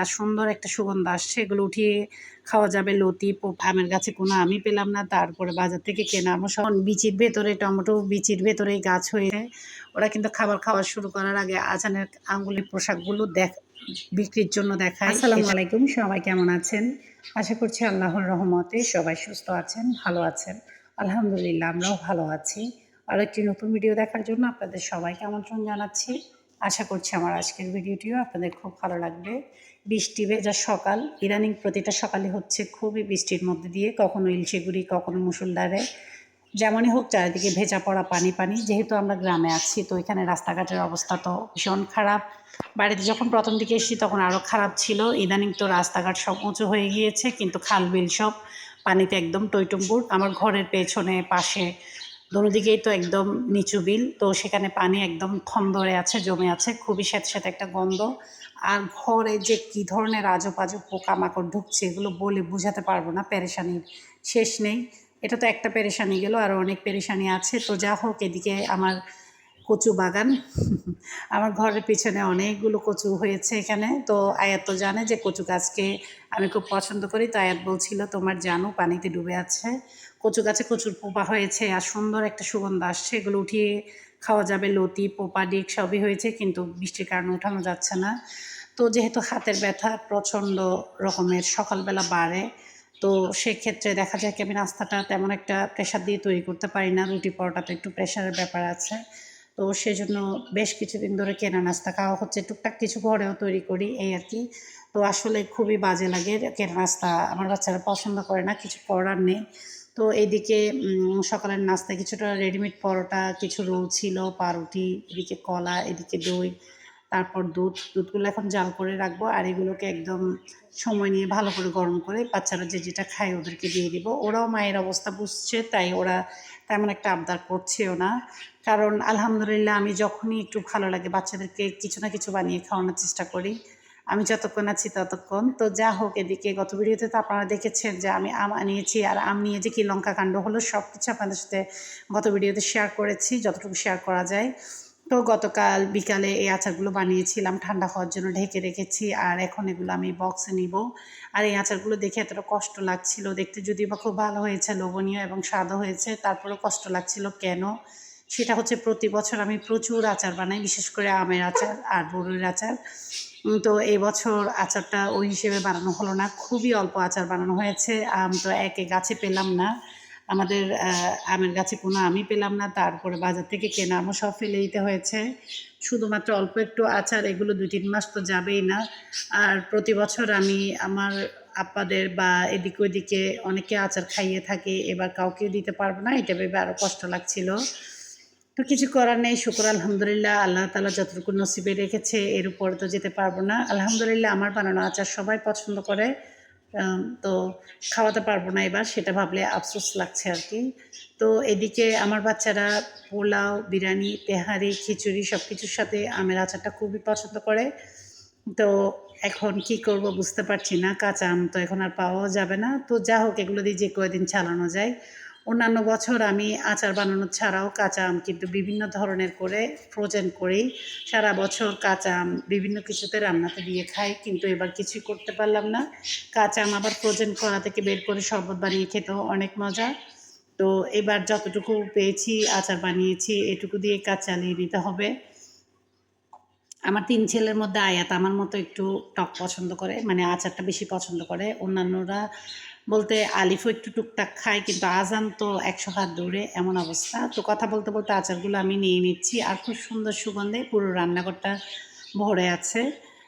আর সুন্দর একটা সুগন্ধ আসছে এগুলো উঠিয়ে খাওয়া যাবে লতি আমের গাছে কোনো আমি পেলাম না তারপরে বাজার থেকে কেনা আমার সব বিচির ভেতরে টমেটো বিচির ভেতরে গাছ হয়ে ওরা কিন্তু খাবার খাওয়া শুরু করার আগে আজানের আঙ্গুলের পোশাকগুলো দেখ বিক্রির জন্য দেখায়। আসসালামু আলাইকুম সবাই কেমন আছেন? আশা করছি আল্লাহর রহমতে সবাই সুস্থ আছেন ভালো আছেন। আলহামদুলিল্লাহ আমরাও ভালো আছি। আর একটি নতুন ভিডিও দেখার জন্য আপনাদের সবাইকে আমন্ত্রণ জানাচ্ছি। আশা করছি আমার আজকের ভিডিওটিও আপনাদের খুব ভালো লাগবে। বৃষ্টি ভেজা সকাল, ইদানিং প্রতিটা সকালে হচ্ছে খুবই বৃষ্টির মধ্যে দিয়ে কখনো ইলশেগুড়ি কখনো মুসুলদারে যেমনই হোক, চারিদিকে ভেজা পড়া পানি পানি। যেহেতু আমরা গ্রামে আছি, তো এখানে রাস্তাঘাটের অবস্থা তো ভীষণ খারাপ। বাড়িতে যখন প্রথম দিকে এসেছি, তখন আরও খারাপ ছিল। ইদানিং তো রাস্তাঘাট সব উঁচু হয়ে গিয়েছে, কিন্তু খাল বিল সব পানিতে একদম টইটুম্বুর। আমার ঘরের পেছনে, পাশে দুদিকেই তো একদম নিচু বিল, তো সেখানে পানি একদম খন্দরে আছে, জমে আছে, খুবই স্যাঁত স্যাঁত একটা গন্ধ। আর ঘরে যে কী ধরনের আজব পোকামাকড় ঢুকছে, এগুলো বলে বোঝাতে পারব না পেরেশানির শেষ নেই। এটা তো একটা পেরেশানি গেল, আর অনেক পেরেশানি আছে। তো যা হোক, এদিকে আমার কচু বাগান। আমার ঘরের পিছনে অনেকগুলো কচু হয়েছে এখানে। তো আয়াত তো জানে যে কচু গাছকে আমি খুব পছন্দ করি। তো আয়াত বলছিল, তোমার জানো পানিতে ডুবে আছে। কচু গাছে প্রচুর পোপা হয়েছে আর সুন্দর একটা সুগন্ধ আসছে। এগুলো উঠিয়ে খাওয়া যাবে। লতি, পোপা ডিক সবই হয়েছে, কিন্তু বৃষ্টির কারণে উঠানো যাচ্ছে না। তো যেহেতু হাতের ব্যথা প্রচণ্ড রকমের, সকালবেলা বাড়ে, তো সেক্ষেত্রে দেখা যায় কি আমি নাস্তাটা তেমন একটা প্রেশার দিয়ে তৈরি করতে পারি না। রুটি পরোটাতে একটু প্রেশারের ব্যাপার আছে। তো সেজন্য বেশ কিছুদিন ধরে কেনা নাস্তা খাওয়া হচ্ছে। টুকটাক কিছু ঘরেও তৈরি করি, এই আর কি। তো আসলে খুবই বাজে লাগে কেনা নাস্তা। আমার বাচ্চারা পছন্দ করে না, কিছু করার নেই। তো এইদিকে সকালের নাস্তা কিছুটা রেডিমেড পরোটা, কিছু রোল ছিল, পাউরুটি, এদিকে কলা, এদিকে দই। তারপর দুধ, দুধগুলো এখন জাল করে রাখব আর এগুলোকে একদম সময় নিয়ে ভালো করে গরম করে বাচ্চারা যে যেটা খায় ওদেরকে দিয়ে দিব। ওরাও মায়ের অবস্থা বুঝছে, তাই ওরা তেমন একটা আবদার করছেও না। কারণ আলহামদুলিল্লাহ আমি যখনই একটু ভালো লাগে বাচ্চাদেরকে কিছু না কিছু বানিয়ে খাওয়ানোর চেষ্টা করি। আমি যতক্ষণ আছি ততক্ষণ। তো যা হোক এদিকে গত ভিডিওতে তো আপনারা দেখেছেন যে আমি আম আনিয়েছি আর আম নিয়ে যে কী লঙ্কা কাণ্ড হলো সব কিছু আপনাদের সাথে গত ভিডিওতে শেয়ার করেছি, যতটুকু শেয়ার করা যায়। তো গতকাল বিকালে এই আচারগুলো বানিয়েছিলাম, ঠান্ডা হওয়ার জন্য ঢেকে রেখেছি আর এখন এগুলো আমি বক্সে নিব। আর এই আচারগুলো দেখে এতটা কষ্ট লাগছিল, দেখতে যদি বা খুব ভালো হয়েছে, লোভনীয় এবং স্বাদও হয়েছে, তারপরেও কষ্ট লাগছিল কেন? সেটা হচ্ছে প্রতি বছর আমি প্রচুর আচার বানাই, বিশেষ করে আমের আচার আর বড়ুর আচার। তো এই বছর আচারটা ওই হিসেবে বানানো হলো না, খুবই অল্প আচার বানানো হয়েছে, আম তো একে গাছে পেলাম না। আমাদের আমের গাছে কোনো আমি পেলাম না, তারপরে বাজার থেকে কেনা আমও সব ফেলে দিতে হয়েছে। শুধুমাত্র অল্প একটু আচার, এগুলো দুই তিন মাস তো যাবেই না। আর প্রতি বছর আমি আমার আপ্পাদের বা এদিক ওদিকে অনেকে আচার খাইয়ে থাকে, এবার কাউকে দিতে পারব না, এটা ভেবে আরও কষ্ট লাগছিল। তো কিছু করার নেই, শুক্র আলহামদুলিল্লাহ, আল্লাহ তালা যতটুকু নসিবে রেখেছে, এর উপর তো যেতে পারব না। আলহামদুলিল্লাহ, আমার বানানো আচার সবাই পছন্দ করে। তো খাওয়াতে পারব না এবার, সেটা ভাবলে আফসোস লাগছে আর কি। তো এদিকে আমার বাচ্চারা পোলাও, বিরিয়ানি তেহারি খিচুড়ি সব কিছুর সাথে আমের আচারটা খুবই পছন্দ করে। তো এখন কি করব বুঝতে পারছি না, কাঁচা আম তো এখন আর পাওয়াও যাবে না। তো যা হোক, এগুলো দিয়ে যে কয়েকদিন চালানো যায় অন্যান্য বছর আমি আচার বানানো ছাড়াও কাঁচা আম কিন্তু বিভিন্ন ধরনের করে ফ্রোজেন করেই সারা বছর কাঁচা আম বিভিন্ন কিছুতে রান্নাতে দিয়ে খাই, কিন্তু এবার কিছুই করতে পারলাম না। কাঁচা আম আবার ফ্রোজেন করা থেকে বের করে শরবত বানিয়ে খেতেও অনেক মজা। তো এবার যতটুকু পেয়েছি, আচার বানিয়েছি, এটুকু দিয়ে কাজ চালিয়ে নিতে হবে। আমার তিন ছেলের মধ্যে আয়াত আমার মতো একটু টক পছন্দ করে মানে আচারটা বেশি পছন্দ করে। অন্যান্যরা বলতে আলিফও একটু টুকটাক খায়, কিন্তু আজান তো একশো হাত দূরে, এমন অবস্থা। তো কথা বলতে বলতে আচারগুলো আমি নিয়ে নিচ্ছি, আর খুব সুন্দর সুগন্ধে পুরো রান্নাঘরটা ভরে আছে।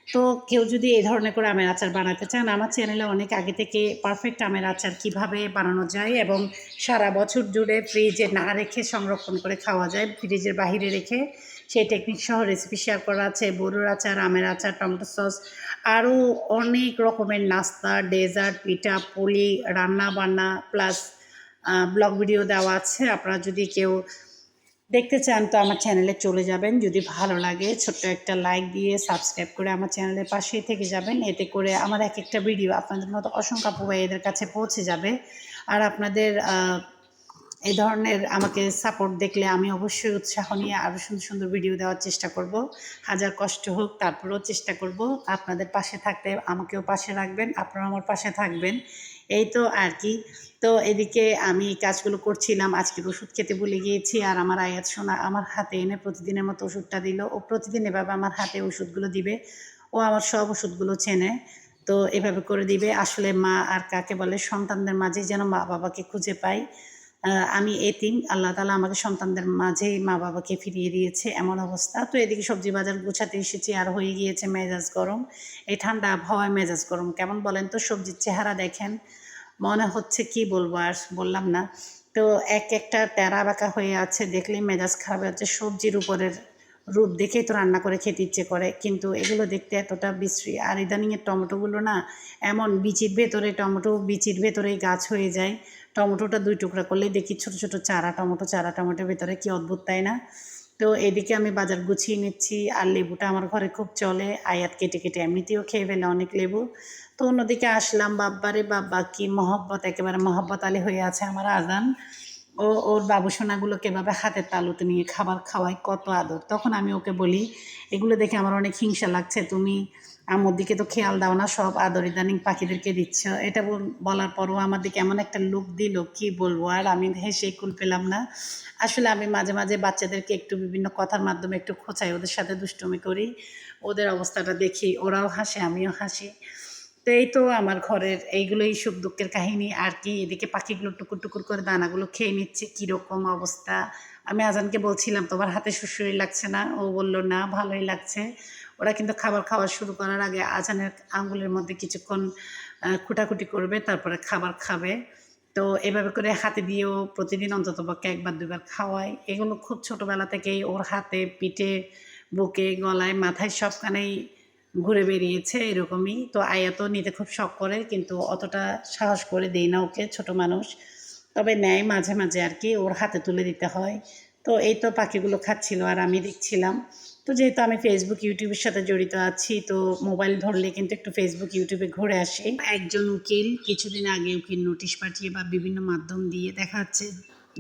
তো কেউ যদি এই ধরনের করে আমের আচার বানাতে চান, আমার চ্যানেলে অনেক আগে থেকে পারফেক্ট আমের আচার কীভাবে বানানো যায় এবং সারা বছর জুড়ে ফ্রিজে না রেখে সংরক্ষণ করে খাওয়া যায় ফ্রিজের বাহিরে রেখে সেই টেকনিক সহ রেসিপি শেয়ার করা আছে বড়ুর আচার, আমের আচার টমেটো সস আরও অনেক রকমের নাস্তা ডেজার্ট পিঠা, পুলি রান্না বান্না প্লাস ব্লগ ভিডিও দেওয়া আছে। আপনারা যদি কেউ দেখতে চান, তো আমার চ্যানেলে চলে যাবেন। যদি ভালো লাগে, ছোট্ট একটা লাইক দিয়ে সাবস্ক্রাইব করে আমার চ্যানেলের পাশেই থেকে যাবেন। এতে করে আমার এক একটা ভিডিও আপনাদের মতো অসংখ্য এদের কাছে পৌঁছে যাবে। আর আপনাদের এই ধরনের আমাকে সাপোর্ট দেখলে আমি অবশ্যই উৎসাহ নিয়ে আরও সুন্দর সুন্দর ভিডিও দেওয়ার চেষ্টা করব। হাজার কষ্ট হোক, তারপরেও চেষ্টা করব আপনাদের পাশে থাকতে, আমাকেও পাশে রাখবেন আপনারা আমার পাশে থাকবেন। এই তো আর কি। তো এদিকে আমি কাজগুলো করছিলাম, আজকের ওষুধ খেতে ভুলে গিয়েছি আর আমার আয়াত সোনা আমার হাতে এনে প্রতিদিনের মতো ওষুধটা দিল। ও প্রতিদিন এভাবে আমার হাতে ওষুধগুলো দিবে। ও আমার সব ওষুধগুলো চেনে। তো এভাবে করে দিবে। আসলে মা আর কাকে বলে, সন্তানদের মাঝে যেন মা বাবাকে খুঁজে পাই। আমি এতিম, আল্লাহ তালা আমাকে সন্তানদের মাঝেই মা বাবাকে ফিরিয়ে দিয়েছে, এমন অবস্থা। তো এদিকে সবজি বাজার গোছাতে এসেছি, আর হয়ে গিয়েছে মেজাজ গরম। এই ঠান্ডা আবহাওয়ায় মেজাজ গরম। কেমন বলেন তো, সবজির চেহারা দেখেন, মনে হচ্ছে কি বলব আর বললাম না। তো এক একটা টেরা বাঁকা হয়ে আছে, দেখলেই মেজাজ খারাপ যাচ্ছে। সবজির উপরের রূপ দেখেই তো রান্না করে খেতে ইচ্ছে করে, কিন্তু এগুলো দেখতে এতটা বিশ্রী। আর ইদানিংয়ের টমেটোগুলো না, এমন বিচির ভেতরে, টমেটো বিচির ভেতরেই গাছ হয়ে যায়। টমেটোটা দুই টুকরা করলেই দেখি ছোট ছোট চারা, টমেটো চারা, টমেটোর ভেতরে কি অদ্ভুত, তাই না? তো এদিকে আমি বাজার গুছিয়ে নিচ্ছি আর লেবুটা আমার ঘরে খুব চলে। আয়াত কেটে কেটে এমনিতেও খেয়ে ফেলে অনেক লেবু। তো অন্যদিকে আসলাম বাব্বারে বাব্বা কি মহব্বত, একেবারে মহব্বত আলী হয়ে আছে আমার আজান। ও, ওর বাবু সোনাগুলোকে এভাবে হাতের তালুতে নিয়ে খাবার খাওয়ায়, কত আদর। তখন আমি ওকে বলি, এগুলো দেখে আমার অনেক হিংসা লাগছে, তুমি আমার দিকে তো খেয়াল দাও না, সব আদর ইদানিং পাখিদেরকে দিচ্ছ। এটা বলার পরও আমার দিকে এমন একটা লুক দিল, কি বলব? আর আমি হেসে কুল পেলাম না। আসলে আমি মাঝে মাঝে বাচ্চাদেরকে একটু বিভিন্ন কথার মাধ্যমে একটু খোঁচাই, ওদের সাথে দুষ্টুমি করি, ওদের অবস্থাটা দেখি, ওরাও হাসে, আমিও হাসি। তো এই তো আমার ঘরের এইগুলোই সুখ দুঃখের কাহিনী। আর কি, এদিকে পাখিগুলো টুকুর টুকুর করে দানাগুলো খেয়ে নিচ্ছে, কীরকম অবস্থা? আমি আজানকে বলছিলাম, তোমার হাতে সুসুরি লাগছে না? ও বলল, না, ভালোই লাগছে। ওরা কিন্তু খাবার খাওয়া শুরু করার আগে আজানের আঙ্গুলের মধ্যে কিছুক্ষণ কুটাকুটি করবে, তারপরে খাবার খাবে। তো এভাবে করে হাতে দিয়েও প্রতিদিন অন্তত পক্ষে একবার, দুবার খাওয়াই এগুলো খুব ছোটোবেলা থেকেই ওর হাতে, পিঠে, বুকে, গলায়, মাথায় সবখানেই ঘুরে বেরিয়েছে এরকমই। তো আয়াত নিতে খুব শখ করে, কিন্তু অতটা সাহস করে দেই না ওকে, ছোট মানুষ। তবে নেয় মাঝে মাঝে আর কি, ওর হাতে তুলে দিতে হয়। তো এই তো পাখিগুলো খাচ্ছিল আর আমি দেখছিলাম। তো যেহেতু আমি ফেসবুক ইউটিউবের সাথে জড়িত আছি, তো মোবাইল ধরলে কিন্তু একটু ফেসবুক ইউটিউবে ঘুরে আসি। একজন উকিল কিছুদিন আগে উকিল নোটিশ পাঠিয়ে বা বিভিন্ন মাধ্যম দিয়ে দেখা যাচ্ছে,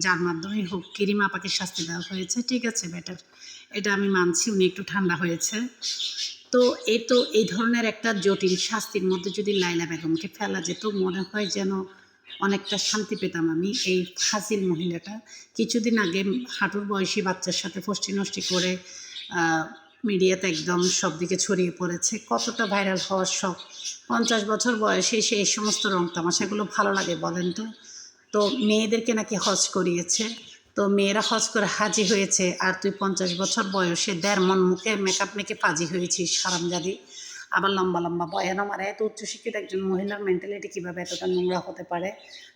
যার মাধ্যমে হোক কিরিম আপাকে শাস্তি দেওয়া হয়েছে। ঠিক আছে বেটার এটা আমি মানছি, উনি একটু ঠান্ডা হয়েছে। তো এ তো এই ধরনের একটা জটিল শাস্তির মধ্যে যদি লাইলা বেগমকে ফেলা যেত, মনে হয় যেন অনেকটা শান্তি পেতাম আমি এই ফাজিল মহিলাটা। কিছুদিন আগে হাঁটুর বয়সী বাচ্চার সাথে ফষ্টি নষ্টি করে মিডিয়াতে একদম সব দিকে ছড়িয়ে পড়েছে। কতটা ভাইরাল হওয়ার শখ? পঞ্চাশ বছর বয়সে সে এই সমস্ত রং তামাশাগুলো ভালো লাগে বলেন তো? তো মেয়েদেরকে নাকি হজ করিয়েছে। তো মেয়েরা হজ করে হাজি হয়েছে আর তুই পঞ্চাশ বছর বয়সে দেড় মন মুখে মেকআপ মেখে পাজি হয়েছিস সারামজাদি আবার লম্বা লম্বা বয়ান আমার এত উচ্চশিক্ষিত একজন মহিলার মেন্টালিটি কীভাবে এতটা নোংরা হতে পারে?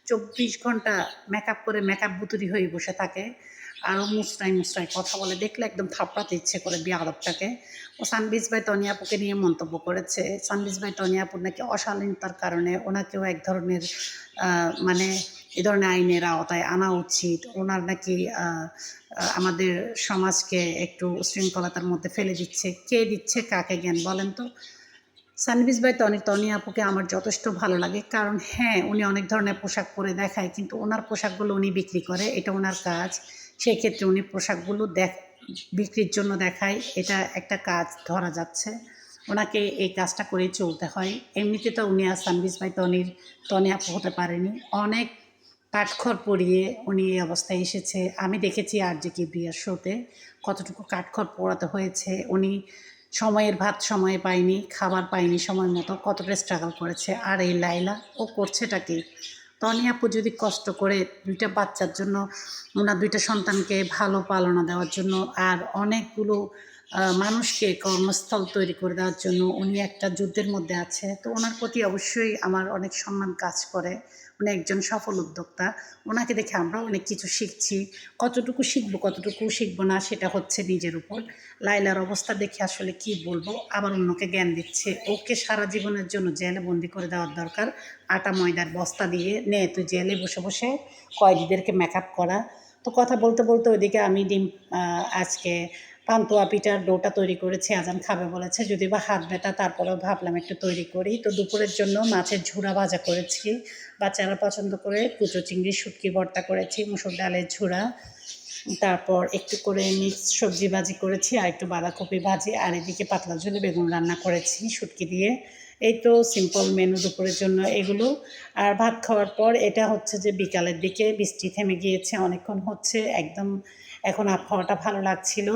চব্বিশ ঘণ্টা মেকআপ করে মেকআপ বুতুরি হয়ে বসে থাকে। আরও মুসরাই মুসরাই কথা বলে, দেখলে একদম থাপড়াতে ইচ্ছে করে বিয়াদবটাকে ও সানবিজ ভাই তনিয়াপুকে নিয়ে মন্তব্য করেছে। সানবিজ ভাই তনিয়াপুর নাকি অশালীনতার কারণে ওনাকেও এক ধরনের মানে এ ধরনের আইনের আওতায় আনা উচিত। ওনার নাকি আমাদের সমাজকে একটু শৃঙ্খলতার মধ্যে ফেলে দিচ্ছে। কে দিচ্ছে, কাকে জ্ঞান বলেন তো? সানবিজ ভাই তনি তনি আপুকে আমার যথেষ্ট ভালো লাগে। কারণ হ্যাঁ উনি অনেক ধরনের পোশাক পরে দেখায়, কিন্তু ওনার পোশাকগুলো উনি বিক্রি করে, এটা ওনার কাজ। সেই ক্ষেত্রে উনি পোশাকগুলো দেখ, বিক্রির জন্য দেখায়। এটা একটা কাজ ধরা যাচ্ছে। ওনাকে এই কাজটা করেই চলতে হয়। এমনিতে তো উনি আর সানবিজ ভাই তনির তনে আপ হতে পারেনি। অনেক কাঠখড় পরিয়ে উনি এই অবস্থায় এসেছে। আমি দেখেছি আর যে কি বিয়ার শোতে কতটুকু কাঠখড় পোড়াতে হয়েছে। উনি সময়ের ভাত সময়ে পায়নি, খাবার পায়নি সময় মতো, কতটা স্ট্রাগল করেছে। আর এই লাইলা ও করছেটা কি? তনি আপু যদি কষ্ট করে দুইটা বাচ্চার জন্য, ওনার দুইটা সন্তানকে ভালো পালনা দেওয়ার জন্য আর অনেকগুলো মানুষকে কর্মস্থল তৈরি করে দেওয়ার জন্য উনি একটা যুদ্ধের মধ্যে আছে। তো ওনার প্রতি অবশ্যই আমার অনেক সম্মান কাজ করে। উনি একজন সফল উদ্যোক্তা। ওনাকে দেখে আমরা অনেক কিছু শিখছি। কতটুকু শিখব কতটুকু শিখব না, সেটা হচ্ছে নিজের উপর। লাইলার অবস্থা দেখে আসলে কি বলব, আবার অন্যকে জ্ঞান দিচ্ছে। ওকে সারা জীবনের জন্য জেলে বন্দি করে দেওয়ার দরকার। আটা, ময়দার বস্তা দিয়ে নে, তুই জেলে বসে বসে কয়েদিদেরকে মেকআপ করা। তো কথা বলতে বলতে ওইদিকে আমি ডিম আজকে পান্তুয়া পিঠার ডোটা তৈরি করেছি, আজান খাবে বলেছে, যদি বা হাত ব্যথা, তারপরেও ভাবলাম একটু তৈরি করি। তো দুপুরের জন্য মাছের ঝুড়া ভাজা করেছি, বাচ্চারা পছন্দ করে কুচো চিংড়ি, শুটকি ভর্তা করেছি, মুসুর ডালের ঝুড়া, তারপর একটু করে মিক্স সবজি ভাজি করেছি, আর একটু বাঁধাকপি ভাজি, আর এদিকে পাতলা ঝোলে বেগুন রান্না করেছি শুটকি দিয়ে। এই তো সিম্পল মেনু দুপুরের জন্য এগুলো। আর ভাত খাওয়ার পর এটা হচ্ছে যে বিকালের দিকে বৃষ্টি থেমে গিয়েছে, অনেকক্ষণ হচ্ছে, একদম এখন আবহাওয়াটা ভালো লাগছিল।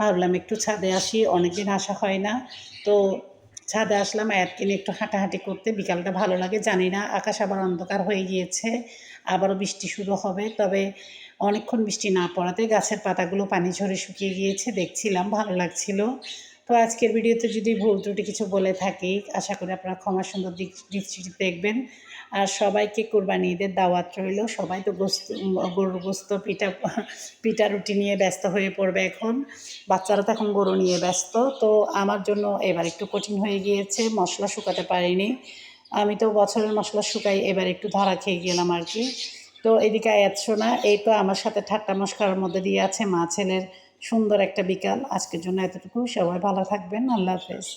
ভাবলাম একটু ছাদে আসি, অনেকদিন আসা হয় না। তো ছাদে আসলাম, আয়াতকে নিয়ে একটু হাঁটাহাঁটি করতে। বিকালটা ভালো লাগে, জানি না, আকাশ আবার অন্ধকার হয়ে গিয়েছে, আবারও বৃষ্টি শুরু হবে। তবে অনেকক্ষণ বৃষ্টি না পড়াতে গাছের পাতাগুলো পানি ঝরে শুকিয়ে গিয়েছে, দেখছিলাম, ভালো লাগছিল। তো আজকের ভিডিওতে যদি ভুল ত্রুটি কিছু বলে থাকি, আশা করি আপনারা ক্ষমা সুন্দর দিক দৃষ্টিতে দেখবেন। আর সবাইকে কোরবানি ঈদের দাওয়াত রইল। সবাই তো গোস্ত, গরুর গোস্ত, পিঠা পিঠা রুটি নিয়ে ব্যস্ত হয়ে পড়বে এখন। বাচ্চারা তো এখন গরু নিয়ে ব্যস্ত, তো আমার জন্য এবার একটু কঠিন হয়ে গিয়েছে, মশলা শুকাতে পারিনি। আমি তো বছরের মশলা শুকাই, এবার একটু ধরা খেয়ে গেলাম আর কি। তো এদিকে আয়াত শোনা, এই তো আমার সাথে ঠাট্টা মস্কার মধ্যে দিয়ে আছে মা ছেলের সুন্দর একটা বিকাল। আজকের জন্য এতটুকু সবাই ভালো থাকবেন, আল্লাহ হাফেজ।